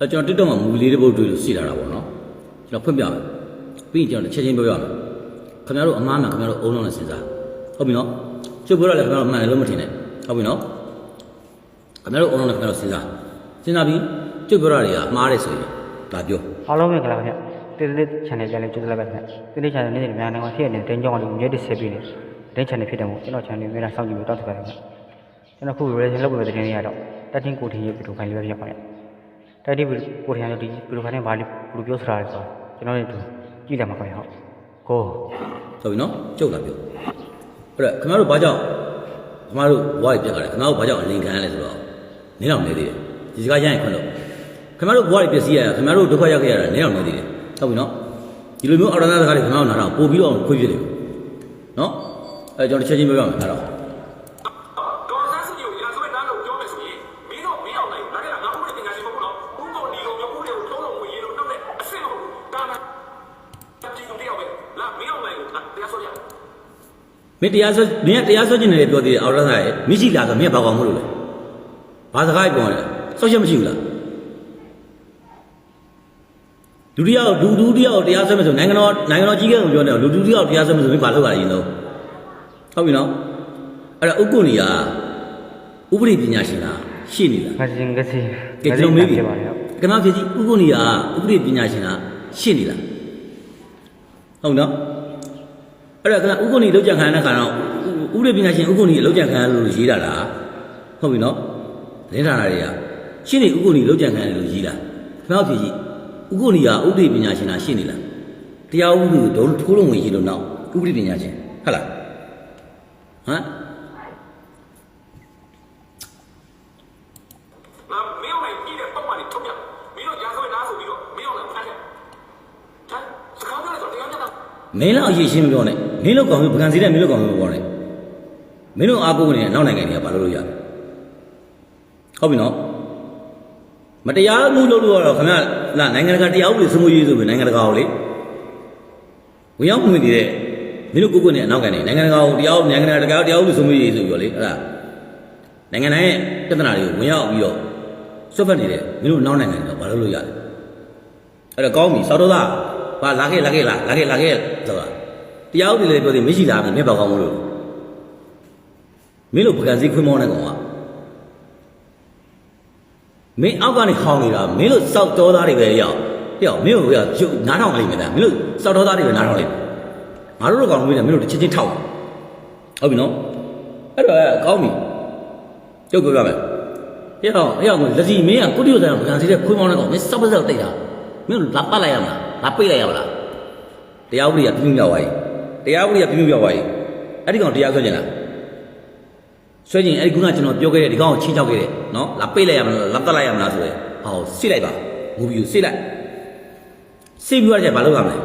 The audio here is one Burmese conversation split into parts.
အဲကျွန်တော် TikTok မှာ movie လေးတစ်ပုဒ်တွေ့လို့စီလာတာပေါ့နော်ကျွန်တော်ဖွင့်ပြမယ်ပြီးရင်ကျွန်တော်တစ်ချက်ချင်းပြောပြမယ်ခင်ဗျားတို့အမားမှန်ခင်ဗျားတို့အုံလုံးနဲ့စဉ်းစားဟုတ်ပြီနော်ကျုပ်ပြောရလဲခင်ဗျားတို့မှန်တယ်လို့မထင်နဲ့ဟုတ်ပြီနော်ခင်ဗျားတို့အုံလုံးနဲ့ခင်ဗျားတို့စဉ်းစားစဉ်းစားပြီးကျုပ်ပြောရတွေကအမှားတယ်ဆိုရင်ဒါပြောအားလုံးပဲကြလားခင်ဗျတေးသေး channel ကြလည်းကျေးဇူးလိုက်ပါခင်ဗျတေးသေး channel နေ့မြန်မာနိုင်ငံမှာဖြစ်နေတဲ့တင်းကြောင်းလေးမြဲတစ်ဆက်ပြီးနေတင်း channel ဖြစ်တယ်မို့ကျွန်တော် channel ကိုများစောင့်ကြည့်ပြီးတောက်ထပါတယ်ခင်ဗျကျွန်တော်ခု reaction လုပ်ပေးတဲ့တင်းလေးကတော့တက်ချင်းကိုထင်းရဲ့ဗီဒီယိုဖိုင်လေးပဲဖြစ်ပါရဲ့ တက်ချင်းကိုထင်းရဲ့ဒီဗီဒီယိုဖိုင်နဲ့ဘာလို့ဘယ်လိုပြောစရာလဲဆိုတော့ကျွန်တော်လည်းကြည့်လိုက်မှာခင်ဗျဟုတ်ကိုဟုတ်ပြီနော်ကျုပ်လာပြောအဲ့ဒါခင်ဗျားတို့ဘာကြောင့်ခင်ဗျားတို့ဘွားကြီးပြက်ကြတယ်ခင်ဗျားတို့ဘာကြောင့်အလင်ခံရလဲဆိုတော့နင်းအောင်နေသေးတယ်ဒီစကားရရင်ခွင့်လို့ခင်ဗျားတို့ဘွားကြီးပြက်စီးရတာခင်ဗျားတို့ဒုက္ခရောက်ခဲ့ရတာနင်းအောင်နေသေးတယ်ဟုတ်ပြီနော်ဒီလိုမျိုးအော်ရနာစကားတွေခင်ဗျားတို့နားတော့ပို့ပြီးတော့ခွင့်ပြတယ်နော်အဲကျွန်တော်တစ်ချက်ချင်းပြောပြမယ်အဲ့တော့ ဒေါ်ဆန်းစုကြည်ကိုရာဇဝတ်သားလို့ပြောမယ်ဆိုရင်မင်းတို့မင်းအောင်နိုင်လာခဲ့တာငါဥပဒေပညာရှင်မဟုတ်တော့ဘူးတော့ဒီလိုမျိုးဥပဒေကိုထုံးလုံးဝင်ရေးလို့တော့တဲ့အဆင့်မဟုတ်ဘူးဒါမှပြည်သူတယောက်ပဲလာမင်းအောင်နိုင်ကိုတရားစွဲရ မင်းတရားစွဲမင်းကတရားစွဲခြင်းနဲ့ပြောသေးတယ်အော်ရနာရဲ့မရှိလားဆိုမင်းကဘာကောင်မလို့လဲဘာစကားပြောလဲစောက်ချက်မရှိဘူးလားဒုတိယဒုဒုတိယတရားစွဲမယ်ဆိုနိုင်ငံတော်နိုင်ငံတော်ကြီးကပြောနေတော့လူဒုတိယတရားစွဲမယ်ဆိုမင်းဘာလုပ်ရလဲရင်တော့ဟုတ်ပြီနော်အဲ့ဒါဥက္ကုဏီကဥပဒေပညာရှင်လားရှေ့နေလားငါစင်ကစီကဲကျွန်တော်မေးပြီဖြစ်ပါတယ်ဟုတ်ကမဖြစ်ကြီးဥက္ကုဏီကဥပဒေပညာရှင်လားရှေ့နေလားဟုတ်နော် အဲ့ဒါကဥက္ကုဏီလောက်ကြံခံရတဲ့ခါတော့ဥပဒေပညာရှင်ဥက္ကုဏီလောက်ကြံခံရလို့ရေးတာလားဟုတ်ပြီနော်သတင်းဌာနတွေကရှင်းနေဥက္ကုဏီလောက်ကြံခံရလို့ရေးတာခမဖြစ်ကြီးဥက္ကုဏီကဥပဒေပညာရှင်လားရှင်းနေလားတရားဥပဒေဒုံထိုးလုံးဝင်ရေးလို့နောက်ဥပဒေပညာရှင်ဟုတ်လားဟမ်ငါမင်းအောင်နိုင်ပြည်တဲ့ပုံမှန်တွေထုတ်ပြမင်းတို့ရာဇဝတ်သားဆိုပြီးတော့မင်းအောင်နိုင်ဖမ်းတယ်ဒါစကားပြောလို့ဆိုတရားမျက်နှာမင်းလောက်အရေးရှင်းမပြောနဲ့ မင်းလောက်ကောင်မျိုးပကံစီတဲ့မင်းလောက်ကောင်မျိုးပြောနေမင်းတို့အားကိုးနေနောက်နိုင်ငံတွေကဘာလို့လို့ရလဲဟုတ်ပြီနော်မတရားမှုလုပ်လို့ကတော့ခင်ဗျလာနိုင်ငံတကာတရားဥပဒေစိုးမိုးရေးဆိုပြီးနိုင်ငံတကာကိုလေဝင်ရောက်မှုနေတဲ့မင်းတို့ကိုကိုနဲ့အနောက်ကနေနိုင်ငံတကာကိုတရားဥနိုင်ငံတကာတရားဥပဒေစိုးမိုးရေးဆိုပြီးတော့လေအဲ့ဒါနိုင်ငံတိုင်းရဲ့ပြဿနာတွေကိုဝင်ရောက်ပြီးတော့ဆွတ်ဖက်နေတဲ့မင်းတို့နောက်နိုင်ငံတွေကဘာလို့လို့ရလဲအဲ့တော့ကောင်းပြီစောတော့သားဘာလာခဲ့လာခဲ့လာလာခဲ့လာခဲ့ဆိုတာ တရားဥပဒေလည်းပြောသေးမရှိလားမင်းဘာကောင်းမလို့မင်းတို့ပကံစည်းခွင်းမောင်းတဲ့ကောင်ကမင်းအောက်ကနေခေါင်းနေတာမင်းတို့စောက်တော်သားတွေပဲရောက်ပြောမင်းတို့ကရုပ်နားထောင်လိုက်မယ်လားမင်းတို့စောက်တော်သားတွေပဲနားထောင်လိုက်ငါတို့တော့ကောင်မင်းတယ်မင်းတို့တစ်ချက်ချင်းထောက်ဟုတ်ပြီနော်အဲ့တော့ကောင်းပြီကျုပ်ပြောပြမယ်ပြောတော့အဲ့အောင်လက်စီမင်းကကုတ္တိယဆိုင်ပကံစည်းတဲ့ခွင်းမောင်းတဲ့ကောင်မင်းစောက်ပစောက်တိတ်တာမင်းတို့လာပတ်လိုက်ရမလားလာပိတ်လိုက်ရမလားတရားဥပဒေကပြင်းပြသွားပြီ တရားဥပဒေကပြင်းပြသွားပြီအဲ့ဒီကောင်တရားဆွဲကျင်လားဆွဲကျင်အဲ့ဒီခုနကကျွန်တော်ပြောခဲ့တဲ့ဒီကောင်ကိုချင်းချောက်ခဲ့တဲ့နော်လာပိတ်လိုက်ရမလားလာပတ်လိုက်ရမလားဆိုရယ်ဟောစစ်လိုက်ပါငူပြီးစစ်လိုက်စစ်ပြီးရတဲ့ဘာလုပ်ရမလဲ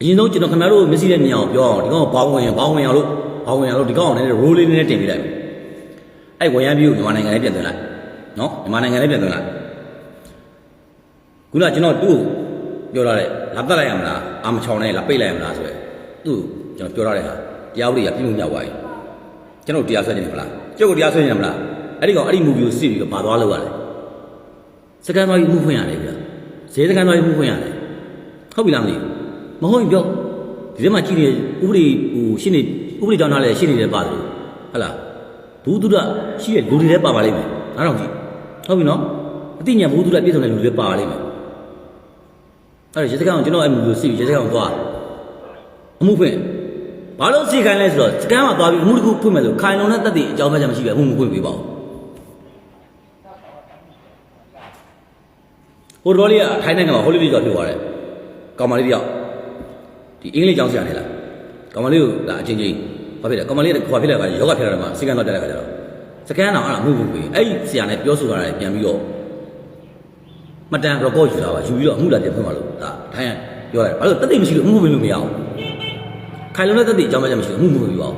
အရင်ဆုံးကျွန်တော်ခင်ဗျားတို့မျက်စိနဲ့မြင်အောင်ပြောအောင်ဒီကောင်ကိုဘောင်းဝင်ဘောင်းဝင်အောင်လို့ဘောင်းဝင်အောင်လို့ဒီကောင်ကိုလည်းရိုးလေးလေးနဲ့တင်ပေးလိုက်အဲ့ဝရမ်းပြီးကိုမြန်မာနိုင်ငံလေးပြန်သွင်းလိုက်နော်မြန်မာနိုင်ငံလေးပြန်သွင်းလိုက်ခုနကကျွန်တော်သူ့ကိုပြောရတဲ့လာတက်လိုက်ရမလား အာမချောင်းနဲ့လာပိတ်လိုက်ရမလားဆိုရယ်သူ့ကိုကျွန်တော်ပြောရတဲ့ဟာတရားဥပဒေကပြင်းပြမြောက်သွားပြီကျွန်တော်တရားဆွဲနေတယ်မလားကျုပ်ကိုတရားဆွဲနေတယ်မလားအဲ့ဒီကောင်အဲ့ဒီမူဗီကိုစစ်ပြီးတော့ဘာသွားလို့ရလဲစကန်သွားပြီးမှုဖွင့်ရတယ်ဗျာဈေးစကန်သွားပြီးမှုဖွင့်ရတယ်ဟုတ်ပြီလားမသိဘူးမဟုတ်ရင်ပြောဒီထဲမှာကြည့်နေဥပဒေဟိုရှင်းနေဥပဒေကြောင့်နားလဲရှင်းနေတယ်ပါတယ်ဟုတ်လားဘူးသူဒရှိတဲ့လူတွေလည်းပါပါလိမ့်မယ်အားတော့ကြည့်ဟုတ်ပြီနော်အသိဉာဏ်ဘူးသူဒပြည့်စုံတဲ့လူတွေပါပါလိမ့်မယ် အဲ့ဒါရေစကန်ကိုကျွန်တော်အဲ့မူကိုစီရေစကန်ကိုသွားအမှုဖွင့်ဘာလို့စီခိုင်းလဲဆိုတော့စကန်မှာသွားပြီးအမှုတစ်ခုဖွင့်မယ်ဆိုခိုင်လုံတဲ့တက်တည်အကြောင်းပြချက်မရှိပဲအမှုမဖွင့်ပေးပါဘူးဟိုတော်လေးကထိုင်းနိုင်ငံမှာဟိုလိလေးကြောင့်ဖြစ်သွားတယ်ကောင်မလေးတယောက်ဒီအင်္ဂလိပ်ကျောင်းဆရာနေလားကောင်မလေးကိုလာအချင်းချင်းဘာဖြစ်လဲကောင်မလေးကခွာဖြစ်လာတာယောဂဖြစ်လာတယ်မှာစကန်တော့တက်လာကြတော့စကန်တော့အဲ့ဒါအမှုဖွင့်ပေးအဲ့ဒီဆရာနဲ့ပြောဆိုလာတယ်ပြန်ပြီးတော့ မတန် record ယူတာပါယူပြီးတော့အမှုလာပြန်ဖွင့်ပါလို့ဒါထိုင်းကပြောရတယ်ဘာလို့တက်သိမရှိလို့အမှုဖွင့်လို့မရအောင်ခိုင်လုံးနဲ့တက်သိအကြောင်းမချက်မရှိလို့အမှုမဖွင့်ပြီးပါအောင်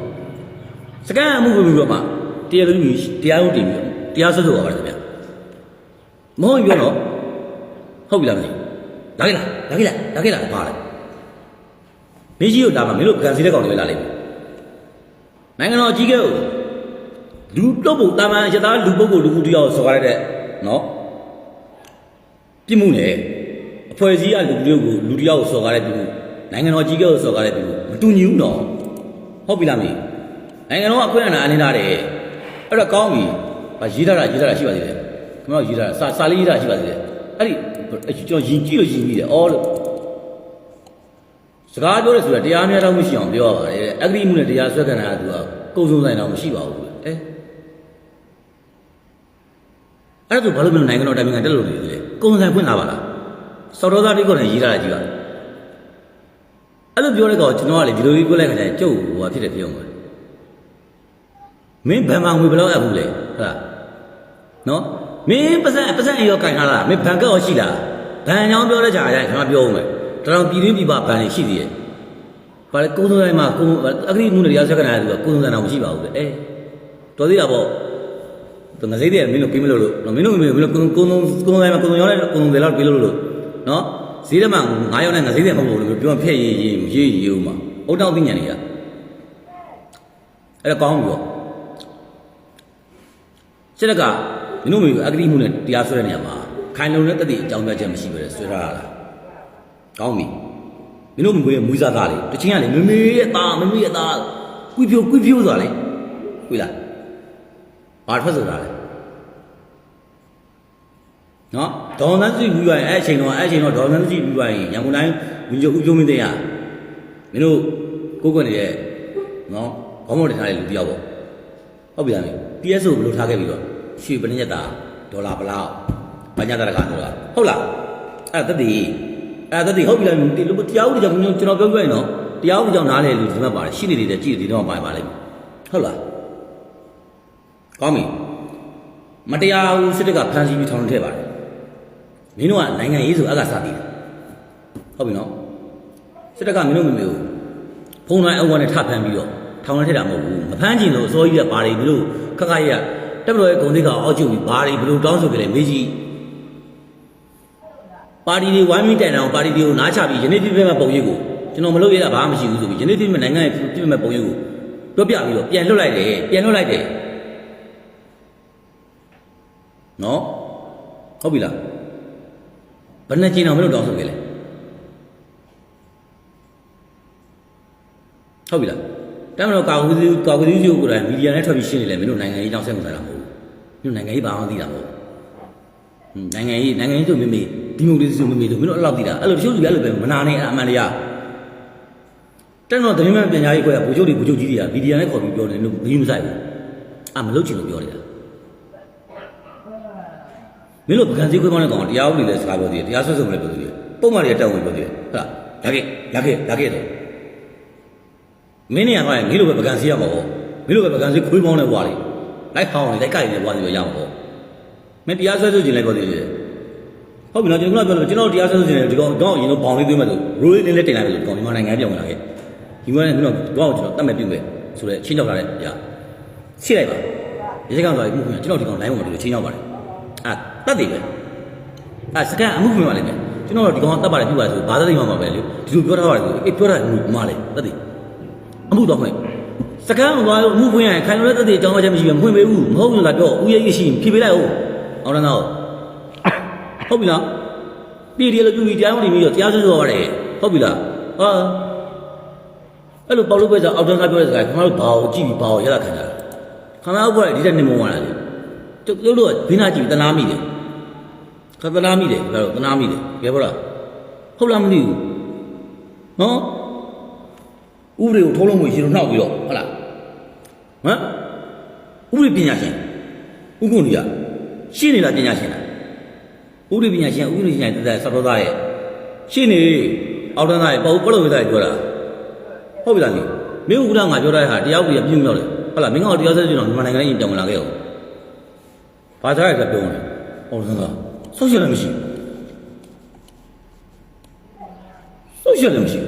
စကန်အမှုဖွင့်ပြီးတော့မှတရားလူကြီးတရားရုံးတင်ပြီးတရားစွဲဆိုပါပါတယ်ခင်ဗျမဟုတ်ရင်ပြောတော့ဟုတ်ပြီလားမသိလာခဲ့လားလာခဲ့လားလာခဲ့လားပါလေမင်းကြီးတို့ဒါမှမင်းတို့ကန်စီတဲ့ကောင်တွေပဲလာလိမ့်မယ်နိုင်ငံတော်အကြီးကဲကိုလူတော့ပုံတာမန်ရသားလူပုဂ္ဂိုလ်လူမှုတယောက်ဆော်ရတဲ့နော် ပြစ်မှုနဲ့အဖွဲ့အစည်းကလူမျိုးကိုလူတစ်ယောက်ကိုစော်ကားတဲ့ပြစ်မှုနိုင်ငံတော်ကြီးကဲကိုစော်ကားတဲ့ပြစ်မှုမတူညီဘူးနော်ဟုတ်ပြီလားမေနိုင်ငံတော်ကအခွင့်အာဏာအနှင်းထားတယ်အဲ့တော့ကောင်းပြီဗာရေးထားတာရေးထားတာရှိပါသေးတယ်ခင်ဗျားတို့ရေးထားတာစာစာလေးရေးထားတာရှိပါသေးတယ်အဲ့ဒီကျွန်တော်ယဉ်ကြည့်လို့ယဉ်ကြည့်တယ်အော်လို့စကားပြောရဲဆိုတာတရားများတော့မရှိအောင်ပြောရပါတယ်တဲ့အဂတိမှုနဲ့တရားဆွဲခံတာကသူကကုံစုံဆိုင်တော့မရှိပါဘူးအဲအဲ့ဒါဆိုဘာလို့မလို့နိုင်ငံတော်တိုင်ပင်ခံတက်လို့နေသေးလဲ ကုံစံဖွင့်လာပါလားစော်တော်သားတိကောနဲ့ရေးထားတာကြီးပါအဲ့လိုပြောတဲ့ကောင်ကျွန်တော်ကလေဒီလိုကြီးပြောလိုက်ခါကျရင်ကျုပ်ဟိုဟာဖြစ်တယ်ပြောမှာမင်းဘန်မှငွေဘယ်လောက်အပ်ဘူးလဲဟုတ်လားနော်မင်းပတ်စံပတ်စံရောကင်ထားလားမင်းဘန်ကတ်ရောရှိလားဘန်ကြောင်ပြောတဲ့ကြာကြာကျွန်တော်ပြောဦးမယ်တော်တော်ပြည်တွင်းပြည်ပဘန်နေရှိသေးရဲ့ဘာလဲကုန်းစုံတိုင်းမှာကုန်းအဂရိမှုနဲ့တရားစက္ကနာကကုန်းစုံတိုင်းတော့မရှိပါဘူးလေအဲတော်သေးတာပေါ့ သူငစိမ့်တဲ့မင်းတို့ပေးမလို့လို့နော်မင်းတို့မင်းတို့ကုန်းကုန်းကုန်းကုန်းတိုင်းမှာကုန်းရောင်းတဲ့ကုန်းတွေလောက်ပေးလို့လို့နော်ဈေးထဲမှာ9ရောက်တဲ့ငစိမ့်တဲ့မဟုတ်ဘူးလို့ပြောဖက်ရေးရေးရေးရေးဦးမှာအုတ်တောက်သိညာတွေကအဲ့ဒါကောင်းပြီပေါ့စိတ်ကမင်းတို့မျိုးအဂတိမှုနဲ့တရားဆွဲတဲ့နေရာမှာခိုင်လုံတဲ့တတိအကြောင်းပြချက်မရှိပဲဆွဲထားရတာကောင်းပြီမင်းတို့မျိုးရဲ့မွေးစားသားလေတချင်းကလေမမေရဲ့သားမမေရဲ့သားကွိဖြိုကွိဖြိုဆိုတာလေဟုတ်လား ဘာထွက်ဆိုတာလဲနော်ဒေါ်နန်းစီပြီးသွားရင်အဲ့အချိန်တော့အဲ့အချိန်တော့ဒေါ်နန်းစီပြီးသွားရင်ရန်ကုန်တိုင်းဝင်ချုပ်ဦးကျုံးမင်းတဲ့ရမင်းတို့ကိုကိုနေတဲ့နော်ဘောင်းမော်တင်ထားတဲ့လူတယောက်ပေါ့ဟုတ်ပြီလားမင်း PSO ဘယ်လိုထားခဲ့ပြီးတော့ရွှေပညက်တာဒေါ်လာဘလောက်ဘာညာတရကဆိုတာဟုတ်လားအဲ့ဒါတတိအဲ့ဒါတတိဟုတ်ပြီလားဒီလိုတရားဥပဒေကြောင့်ကျွန်တော်ပြောပြရင်နော်တရားဥပဒေကြောင့်နားလေလူဒီမှာပါတယ်ရှိနေတယ်ကြည့်တယ်ဒီတော့ပါပါလိမ့်မယ်ဟုတ်လား ကောင်းပြီမတရားဘူးစစ်တပ်ကဖမ်းဆီးပြီးထောင်ထည့်ပါတယ်မင်းတို့ကနိုင်ငံရေးဆိုအကစားတည်တယ်ဟုတ်ပြီနော်စစ်တပ်ကမင်းတို့မမျိုးဖုံတိုင်းအဝနဲ့ထဖမ်းပြီးတော့ထောင်ထည့်တာမဟုတ်ဘူးမဖမ်းချင်လို့အစိုးရကဘာတွေမလို့ခက်ခက်ရတက်မတော်ရဲ့ဂုံတိကအောက်ကျုပ်ပြီးဘာတွေဘလို့တောင်းဆိုကြလဲမေးကြီးပါတီတွေဝိုင်းပြီးတိုင်တောင်ပါတီတွေကိုနားချပြီးယနေ့ပြပြမဲ့ပုံရိပ်ကိုကျွန်တော်မလုပ်ရတာဘာမှမရှိဘူးဆိုပြီးယနေ့ပြပြမဲ့နိုင်ငံရဲ့ပြပြမဲ့ပုံရိပ်ကိုတွက်ပြပြီးတော့ပြန်လွတ်လိုက်တယ်ပြန်လွတ်လိုက်တယ် နော်ဟုတ်ပြီလားဘယ်နဲ့ကျင်းအောင်မလို့တောင်းဆိုခဲ့လဲဟုတ်ပြီလားတမ်းမလို့ကာဝီစီကာဝီစီကိုကိုယ်တိုင်မီဒီယာနဲ့ထွက်ပြီးရှင်းနေလဲမင်းတို့နိုင်ငံရေးတောင်းဆက်မှုဆိုင်တာမဟုတ်ဘူးမင်းတို့နိုင်ငံရေးဘာမှမသိတာမဟုတ်ဘူးနိုင်ငံရေးနိုင်ငံရေးဆိုမိမိဒီမိုကရေစီဆိုမိမိဆိုမင်းတို့အဲ့လောက်သိတာအဲ့လိုတချို့လူအဲ့လိုပဲမနာနဲ့အမှန်တရားတမ်းတော့သတင်းမှန်ပညာရေးခွဲကဘူချုပ်တွေဘူချုပ်ကြီးတွေကမီဒီယာနဲ့ခေါ်ပြီးပြောတယ်လို့မင်းမဆိုင်ဘူးအာမလုပ်ချင်လို့ပြောနေတာ မင်းတို့ပကံစည်းခွေးပေါင်းတဲ့ကောင်တရားဥပဒေလည်းစကားပြောသေးတယ်တရားဆွဲဆုံလည်းပြောသေးတယ်ပုံမှန်တွေတက်ဝင်ပြောသေးတယ်ဟုတ်လားလာခဲ့လာခဲ့လာခဲ့တော့မင်းနေရာကလည်းမင်းတို့ပဲပကံစည်းရမှာပေါ့မင်းတို့ပဲပကံစည်းခွေးပေါင်းတဲ့ဘွားလေးလိုက်ခေါင်းလေးလိုက်ကြိုက်နေတဲ့ဘွားလေးပဲရမှာပေါ့မင်းတရားဆွဲဆိုခြင်းလည်းပြောသေးတယ်ဟုတ်ပြီနော်ကျွန်တော်ပြောလို့ကျွန်တော်တရားဆွဲဆိုခြင်းလည်းဒီကောင်တော့ရင်တော့ဘောင်လေးသွင်းမဲ့လို့ရိုးလေးလေးတင်လိုက်လို့ကောင်ဒီမှာနိုင်ငံပြောင်းလာခဲ့ဒီမှာလည်းမင်းတို့တော့ကျွန်တော်တတ်မဲ့ပြုမယ်ဆိုတော့ချင်းရောက်လာတဲ့အရာချိလိုက်ပါဒီစကောင်ဆိုရင်မှုခွင့်ကျွန်တော်ဒီကောင် line ပေါ်မှာဒီလိုချင်းရောက်ပါတယ်အာ တတ်တယ်ပဲအာစကန်အမှုခွင့်ပါလိမ့်မယ်ကျွန်တော်တို့ဒီကောင်တတ်ပါတယ်ပြုပါဆိုဘာသာသိမှမှာပဲလေဒီလိုပြောထားပါတယ်အေးပြောတာမှလေတတ်တယ်အမှုတော့ခွင့်စကန်သွားလို့အမှုခွင့်ရရင်ခိုင်လို့တတ်တယ်အကြောင်းအချက်မရှိဘူးမခွင့်ပေးဘူးမဟုတ်ဘူးလားပြောဦးရဲ့ရှိရင်ဖြေပေးလိုက်ဟုတ်အောင်တော့ဟုတ်ပြီလားပြည်ဒီလိုပြုပြီးတရားဝင်ပြီးတော့တရားစွဲဆိုရတယ်ဟုတ်ပြီလားဟာအဲ့လိုပေါလို့ပဲဆိုအောက်တန်းကပြောတဲ့စကားခင်ဗျားတို့ဘာကိုကြည့်ပြီးဘာကိုရတာခံကြတာခင်ဗျားတို့ဘက်ဒီတက်နေမဝင်လာလေကျုပ်တို့ကဘင်းနာကြည့်ပြီးတနာမိတယ် ခသနာမိတယ်ခင်ဗျားတို့တနာမိတယ်ပြောပါလားဟုတ်လားမသိဘူးနော်ဥပဒေကိုထုံးလုံးဝင်ရှင်တို့နှောက်ပြီးတော့ဟုတ်လားဟမ်ဥပဒေပညာရှင်ဥက္ကုဏီကရှင်းနေတာပညာရှင်လားဥပဒေပညာရှင်ဥပဒေပညာရှင်တက်ဆက်တော်သားရဲ့ရှင်းနေအောက်တန်းသားရဲ့ပေါ့ပလို့ဝိသားရဲ့ပြောတာဟုတ်ပြီလားညီမင်းဥပဒေငါပြောတဲ့ဟာတရားဥပဒေပြည့်မြောက်တယ်ဟုတ်လားမင်းကတရားစဲကြည့်တော့မြန်မာနိုင်ငံကြီးပြောင်းလာခဲ့အောင်ဘာသာရကပြောနေအော်ဆန်းသား ဆောက်ရှက်လည်းမရှိဆောက်ရှက်လည်းမရှိ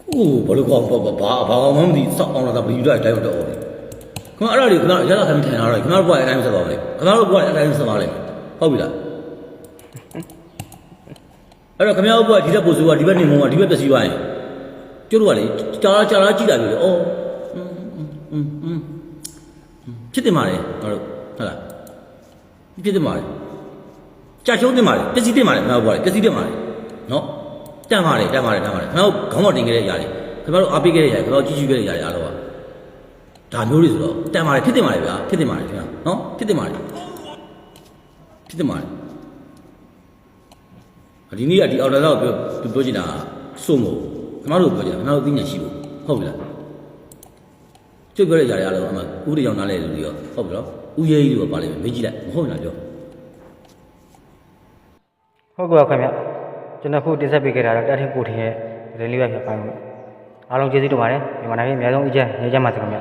ကိုဘလို့ကောင်းဘာဘာဘာမှမသိစောက်အောင်လာတာဘယ်ယူလိုက်တိုင်းတော့တယ်ခင်ဗျအဲ့ဒါတွေခင်ဗျရတာခင်ဗျထိုင်လာတော့ခင်ဗျတို့ဘွားရဲ့အတိုင်းဆက်ပါမယ်ခင်ဗျတို့ဘွားရဲ့အတိုင်းဆက်ပါလိမ့်ဟုတ်ပြီလားအဲ့တော့ခင်ဗျတို့ဘွားဒီဘက်ပို့ဆိုးကဒီဘက်နေမုံကဒီဘက်ပျက်စီးသွားရင်ကျတို့ကလေကြာကြာကြည့်တာပြီလေအော်ဖြစ်တင်ပါလေတို့ ဟုတ်လား ဖြစ်တယ်မှာလေကြာရှုံးတယ်မှာလေပစ္စည်းတယ်မှာလေမဟုတ်ပါဘူးပစ္စည်းတယ်မှာလေနော်တန်ပါလေတန်ပါလေတန်ပါလေကျွန်တော်ခေါင်းပေါ်တင်ခဲ့တဲ့ຢာတွေကျွန်တော်တို့အားပေးခဲ့တဲ့ຢာတွေကျွန်တော်ကြီးကြီးခဲ့တဲ့ຢာတွေအားလုံးကဒါမျိုးတွေဆိုတော့တန်ပါလေဖြစ်တယ်မှာလေဗျာဖြစ်တယ်မှာလေကျွန်တော်နော်ဖြစ်တယ်မှာလေဖြစ်တယ်မှာလေဒီနေ့ကဒီအော်ဒါတော့ပြောပြောချင်တာစုံမို့ကျွန်တော်တို့ပြောချင်တာကျွန်တော်တို့သိညာရှိဖို့ဟုတ်ပြီလားကျုပ်ပြောတဲ့ຢာတွေအားလုံးအမှဥပဒေကြောင့်နားလဲလူတွေရောဟုတ်ပြီနော် ဥရဲကြီးတွေပါလိမ့်မယ်မေးကြည့်လိုက်မဟုတ်လားပြောဟုတ်ကဲ့ပါခင်ဗျကျွန်တော်ခုတင်ဆက်ပေးခဲ့တာတော့တထင်ကိုထင်ရဲ့သတင်းလေးပဲဖြစ်ပါမယ်အားလုံးကျေးဇူးတင်ပါတယ်မြန်မာနိုင်ငံအများဆုံးအကျဉ်းနေကြမှာစခင်ဗျ